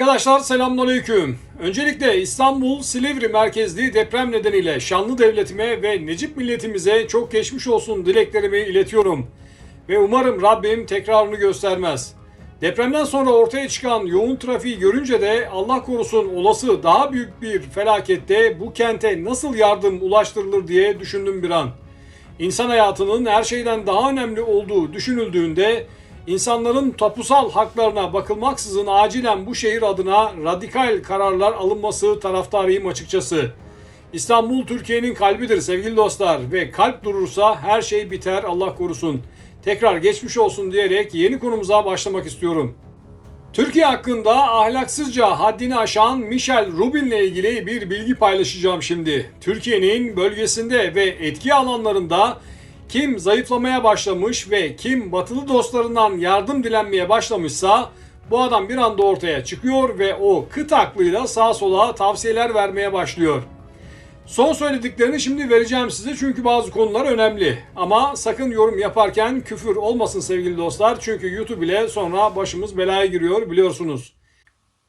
Arkadaşlar selamünaleyküm. Öncelikle İstanbul Silivri merkezli deprem nedeniyle Şanlı Devletime ve Necip milletimize çok geçmiş olsun dileklerimi iletiyorum. Ve umarım Rabbim tekrarını göstermez. Depremden sonra ortaya çıkan yoğun trafiği görünce de Allah korusun olası daha büyük bir felakette bu kente nasıl yardım ulaştırılır diye düşündüm bir an. İnsan hayatının her şeyden daha önemli olduğu düşünüldüğünde insanların tapusal haklarına bakılmaksızın acilen bu şehir adına radikal kararlar alınması taraftarıyım açıkçası. İstanbul Türkiye'nin kalbidir sevgili dostlar ve kalp durursa her şey biter Allah korusun. Tekrar geçmiş olsun diyerek yeni konumuza başlamak istiyorum. Türkiye hakkında ahlaksızca haddini aşan Michel Rubin'le ilgili bir bilgi paylaşacağım şimdi. Türkiye'nin bölgesinde ve etki alanlarında kim zayıflamaya başlamış ve kim batılı dostlarından yardım dilenmeye başlamışsa bu adam bir anda ortaya çıkıyor ve o kıt aklıyla sağa sola tavsiyeler vermeye başlıyor. Son söylediklerini şimdi vereceğim size çünkü bazı konular önemli. Ama sakın yorum yaparken küfür olmasın sevgili dostlar. Çünkü YouTube ile sonra başımız belaya giriyor biliyorsunuz.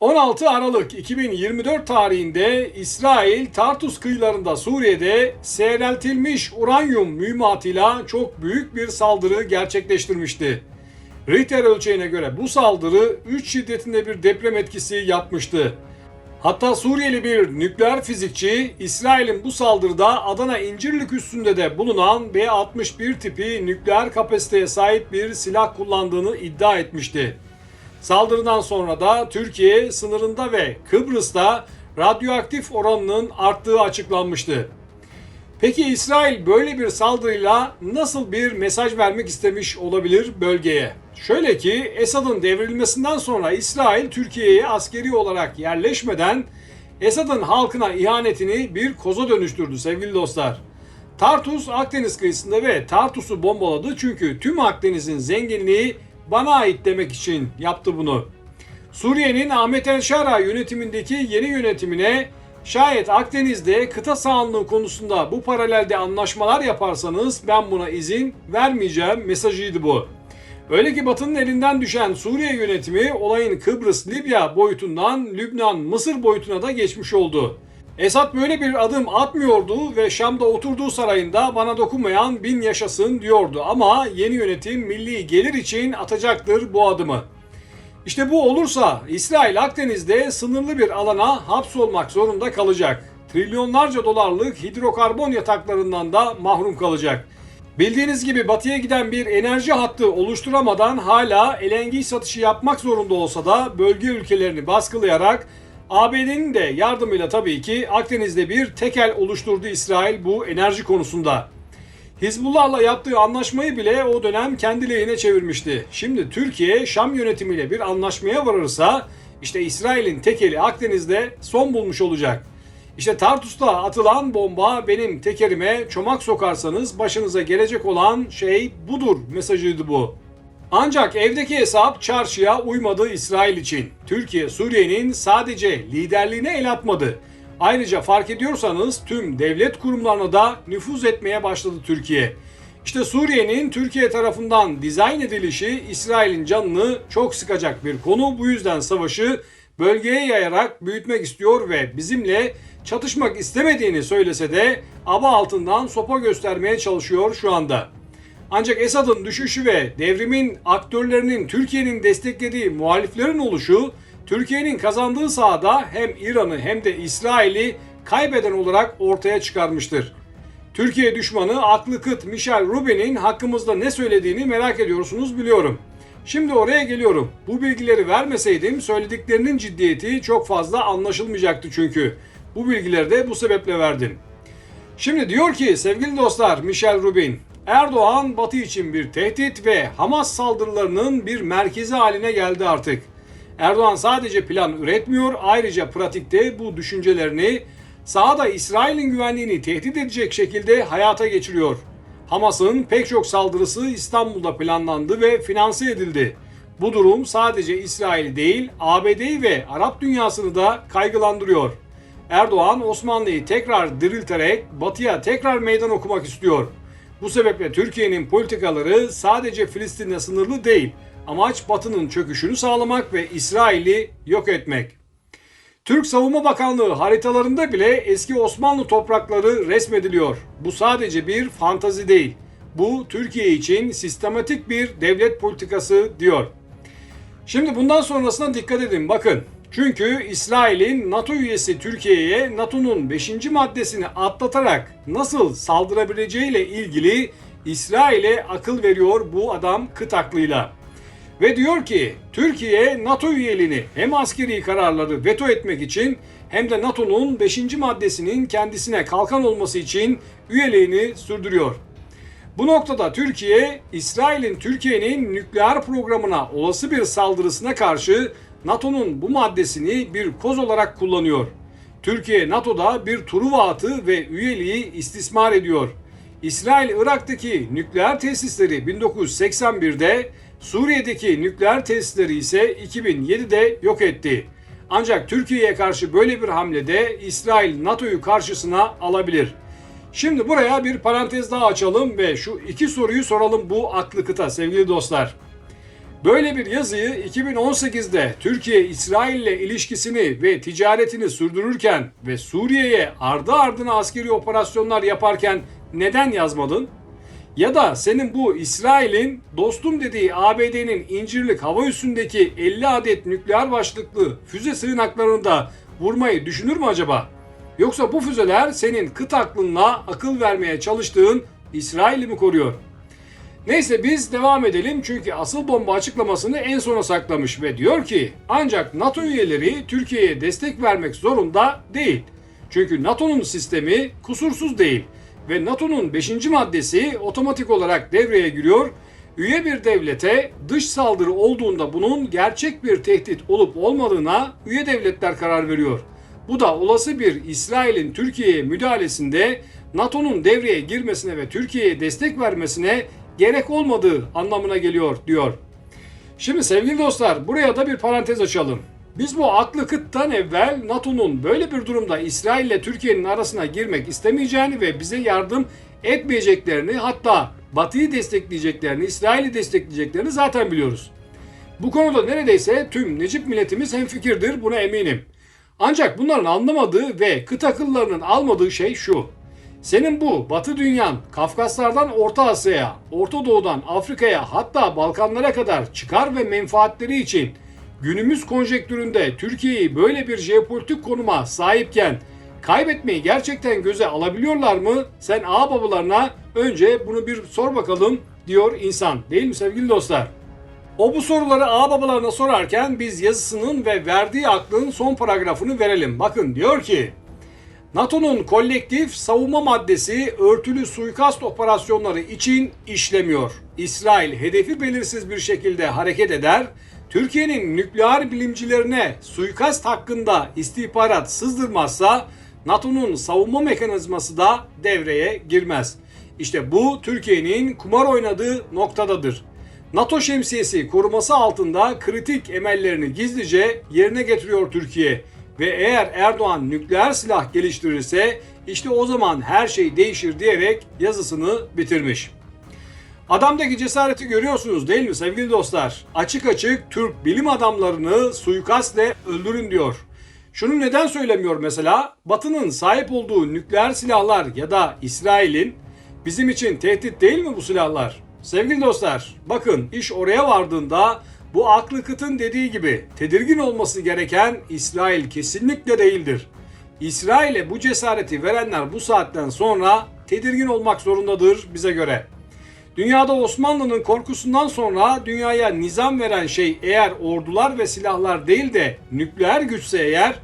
16 Aralık 2024 tarihinde İsrail Tartus kıyılarında Suriye'de seyreltilmiş uranyum mühimmatıyla çok büyük bir saldırı gerçekleştirmişti. Richter ölçeğine göre bu saldırı 3 şiddetinde bir deprem etkisi yapmıştı. Hatta Suriyeli bir nükleer fizikçi İsrail'in bu saldırıda Adana İncirlik üstünde de bulunan B-61 tipi nükleer kapasiteye sahip bir silah kullandığını iddia etmişti. Saldırıdan sonra da Türkiye sınırında ve Kıbrıs'ta radyoaktif oranının arttığı açıklanmıştı. Peki İsrail böyle bir saldırıyla nasıl bir mesaj vermek istemiş olabilir bölgeye? Şöyle ki Esad'ın devrilmesinden sonra İsrail Türkiye'ye askeri olarak yerleşmeden Esad'ın halkına ihanetini bir koza dönüştürdü sevgili dostlar. Tartus Akdeniz kıyısında ve Tartus'u bombaladı çünkü tüm Akdeniz'in zenginliği bana ait demek için yaptı bunu. Suriye'nin Ahmet El Şara yönetimindeki yeni yönetimine şayet Akdeniz'de kıta sahanlığı konusunda bu paralelde anlaşmalar yaparsanız ben buna izin vermeyeceğim mesajıydı bu. Öyle ki Batı'nın elinden düşen Suriye yönetimi olayın Kıbrıs, Libya boyutundan Lübnan, Mısır boyutuna da geçmiş oldu. Esad böyle bir adım atmıyordu ve Şam'da oturduğu sarayında bana dokunmayan bin yaşasın diyordu. Ama yeni yönetim milli gelir için atacaktır bu adımı. İşte bu olursa İsrail Akdeniz'de sınırlı bir alana hapsolmak zorunda kalacak. Trilyonlarca dolarlık hidrokarbon yataklarından da mahrum kalacak. Bildiğiniz gibi batıya giden bir enerji hattı oluşturamadan hala LNG satışı yapmak zorunda olsa da bölge ülkelerini baskılayarak ABD'nin de yardımıyla tabii ki Akdeniz'de bir tekel oluşturdu İsrail bu enerji konusunda. Hizbullah'la yaptığı anlaşmayı bile o dönem kendi lehine çevirmişti. Şimdi Türkiye Şam yönetimiyle bir anlaşmaya varırsa işte İsrail'in tekeli Akdeniz'de son bulmuş olacak. İşte Tartus'ta atılan bomba benim tekerime çomak sokarsanız başınıza gelecek olan şey budur mesajıydı bu. Ancak evdeki hesap çarşıya uymadı İsrail için. Türkiye Suriye'nin sadece liderliğine el atmadı. Ayrıca fark ediyorsanız tüm devlet kurumlarına da nüfuz etmeye başladı Türkiye. İşte Suriye'nin Türkiye tarafından dizayn edilişi İsrail'in canını çok sıkacak bir konu. Bu yüzden savaşı bölgeye yayarak büyütmek istiyor ve bizimle çatışmak istemediğini söylese de aba altından sopa göstermeye çalışıyor şu anda. Ancak Esad'ın düşüşü ve devrimin aktörlerinin Türkiye'nin desteklediği muhaliflerin oluşu Türkiye'nin kazandığı sahada hem İran'ı hem de İsrail'i kaybeden olarak ortaya çıkarmıştır. Türkiye düşmanı aklı kıt Michel Rubin'in hakkımızda ne söylediğini merak ediyorsunuz biliyorum. Şimdi oraya geliyorum. Bu bilgileri vermeseydim söylediklerinin ciddiyeti çok fazla anlaşılmayacaktı çünkü. Bu bilgileri de bu sebeple verdim. Şimdi diyor ki sevgili dostlar Michel Rubin, Erdoğan Batı için bir tehdit ve Hamas saldırılarının bir merkezi haline geldi artık. Erdoğan sadece plan üretmiyor, ayrıca pratikte bu düşüncelerini sahada İsrail'in güvenliğini tehdit edecek şekilde hayata geçiriyor. Hamas'ın pek çok saldırısı İstanbul'da planlandı ve finanse edildi. Bu durum sadece İsrail değil, ABD'yi ve Arap dünyasını da kaygılandırıyor. Erdoğan Osmanlı'yı tekrar dirilterek Batı'ya tekrar meydan okumak istiyor. Bu sebeple Türkiye'nin politikaları sadece Filistin'le sınırlı değil. Amaç Batı'nın çöküşünü sağlamak ve İsrail'i yok etmek. Türk Savunma Bakanlığı haritalarında bile eski Osmanlı toprakları resmediliyor. Bu sadece bir fantazi değil. Bu Türkiye için sistematik bir devlet politikası diyor. Şimdi bundan sonrasına dikkat edin bakın. Çünkü İsrail'in NATO üyesi Türkiye'ye NATO'nun 5. maddesini atlatarak nasıl saldırabileceğiyle ilgili İsrail'e akıl veriyor bu adam kıt aklıyla. Ve diyor ki Türkiye NATO üyeliğini hem askeri kararları veto etmek için hem de NATO'nun 5. maddesinin kendisine kalkan olması için üyeliğini sürdürüyor. Bu noktada Türkiye, İsrail'in Türkiye'nin nükleer programına olası bir saldırısına karşı NATO'nun bu maddesini bir koz olarak kullanıyor. Türkiye NATO'da bir Truva atı ve üyeliği istismar ediyor. İsrail Irak'taki nükleer tesisleri 1981'de, Suriye'deki nükleer tesisleri ise 2007'de yok etti. Ancak Türkiye'ye karşı böyle bir hamlede İsrail NATO'yu karşısına alabilir. Şimdi buraya bir parantez daha açalım ve şu iki soruyu soralım bu aklı kıta sevgili dostlar. Böyle bir yazıyı 2018'de Türkiye İsrail ile ilişkisini ve ticaretini sürdürürken ve Suriye'ye ardı ardına askeri operasyonlar yaparken neden yazmadın? Ya da senin bu İsrail'in dostum dediği ABD'nin İncirlik hava üssündeki 50 adet nükleer başlıklı füze sığınaklarını da vurmayı düşünür mü acaba? Yoksa bu füzeler senin kıt aklınla akıl vermeye çalıştığın İsrail'i mi koruyor? Neyse biz devam edelim çünkü asıl bomba açıklamasını en sona saklamış ve diyor ki ancak NATO üyeleri Türkiye'ye destek vermek zorunda değil. Çünkü NATO'nun sistemi kusursuz değil ve NATO'nun 5. maddesi otomatik olarak devreye giriyor. Üye bir devlete dış saldırı olduğunda bunun gerçek bir tehdit olup olmadığına üye devletler karar veriyor. Bu da olası bir İsrail'in Türkiye'ye müdahalesinde NATO'nun devreye girmesine ve Türkiye'ye destek vermesine gerek olmadığı anlamına geliyor diyor. Şimdi sevgili dostlar buraya da bir parantez açalım. Biz bu aklı kıttan evvel NATO'nun böyle bir durumda İsrail ile Türkiye'nin arasına girmek istemeyeceğini ve bize yardım etmeyeceklerini hatta Batı'yı destekleyeceklerini, İsrail'i destekleyeceklerini zaten biliyoruz. Bu konuda neredeyse tüm Necip milletimiz hemfikirdir buna eminim. Ancak bunların anlamadığı ve kıt akıllarının almadığı şey şu. Senin bu Batı dünyan Kafkaslardan Orta Asya'ya, Orta Doğu'dan Afrika'ya hatta Balkanlara kadar çıkar ve menfaatleri için günümüz konjektüründe Türkiye'yi böyle bir jeopolitik konuma sahipken kaybetmeyi gerçekten göze alabiliyorlar mı? Sen ağ babalarına önce bunu bir sor bakalım diyor insan. Değil mi sevgili dostlar? O bu soruları ağ babalarına sorarken biz yazısının ve verdiği aklın son paragrafını verelim. Bakın diyor ki NATO'nun kolektif savunma maddesi örtülü suikast operasyonları için işlemiyor. İsrail hedefi belirsiz bir şekilde hareket eder. Türkiye'nin nükleer bilimcilerine suikast hakkında istihbarat sızdırmazsa NATO'nun savunma mekanizması da devreye girmez. İşte bu Türkiye'nin kumar oynadığı noktadadır. NATO şemsiyesi koruması altında kritik emellerini gizlice yerine getiriyor Türkiye. Ve eğer Erdoğan nükleer silah geliştirirse işte o zaman her şey değişir diyerek yazısını bitirmiş. Adamdaki cesareti görüyorsunuz değil mi sevgili dostlar? Açık açık Türk bilim adamlarını suikastle öldürün diyor. Şunu neden söylemiyor mesela? Batı'nın sahip olduğu nükleer silahlar ya da İsrail'in bizim için tehdit değil mi bu silahlar? Sevgili dostlar, bakın iş oraya vardığında bu aklı kıtın dediği gibi tedirgin olması gereken İsrail kesinlikle değildir. İsrail'e bu cesareti verenler bu saatten sonra tedirgin olmak zorundadır bize göre. Dünyada Osmanlı'nın korkusundan sonra dünyaya nizam veren şey eğer ordular ve silahlar değil de nükleer güçse eğer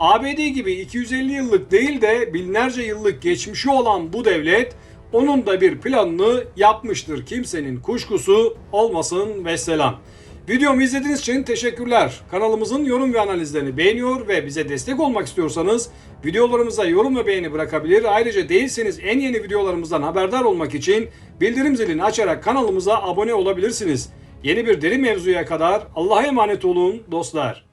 ABD gibi 250 yıllık değil de binlerce yıllık geçmişi olan bu devlet onun da bir planını yapmıştır. Kimsenin kuşkusu olmasın ve selam. Videomu izlediğiniz için teşekkürler. Kanalımızın yorum ve analizlerini beğeniyor ve bize destek olmak istiyorsanız videolarımıza yorum ve beğeni bırakabilir. Ayrıca değilseniz en yeni videolarımızdan haberdar olmak için bildirim zilini açarak kanalımıza abone olabilirsiniz. Yeni bir deri mevzuya kadar Allah'a emanet olun dostlar.